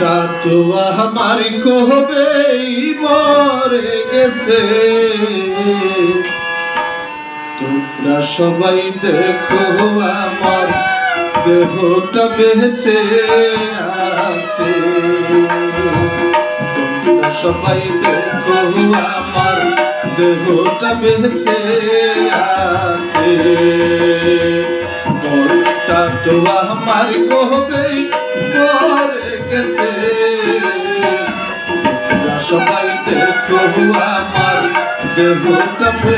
একটা তো আমার কবে মরে গেছে। তোমরা সবাই দেখো আমার দেহটা বেঁচে আছে। তোমরা সবাই দেখো আমার দেহটা বেঁচে আছে। মনটা তো আমার কবে amar, derruca-me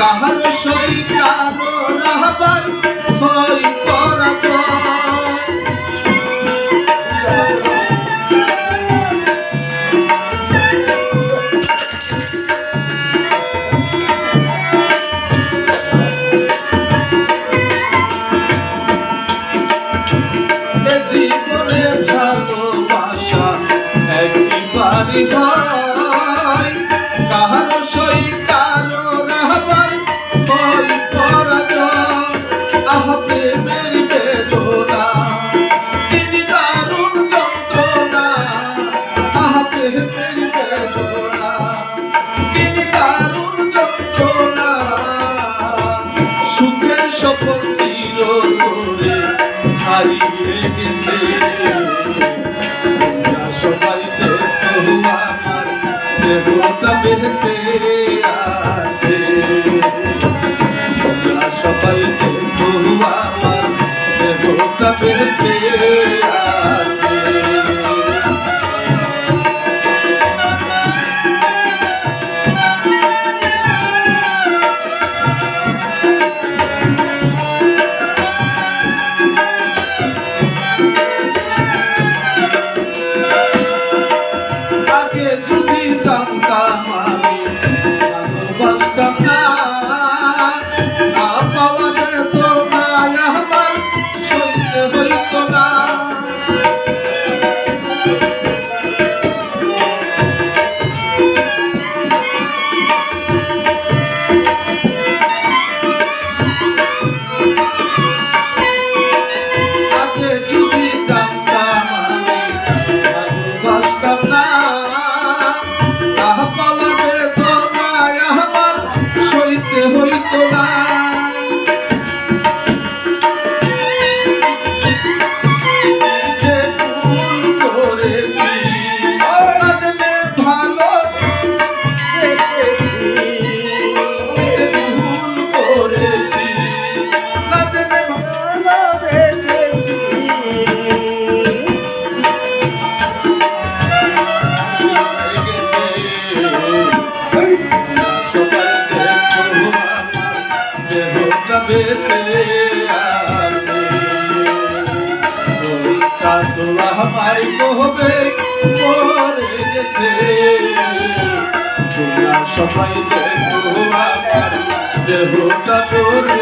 কাহার সরিকার রাহবার হরি পরাত জীবনে ভালোবাসা একটি বাড়ি ঘর। Thank you. বেঁচে তোমরা সবাই দেখো আমার দেহটা তোর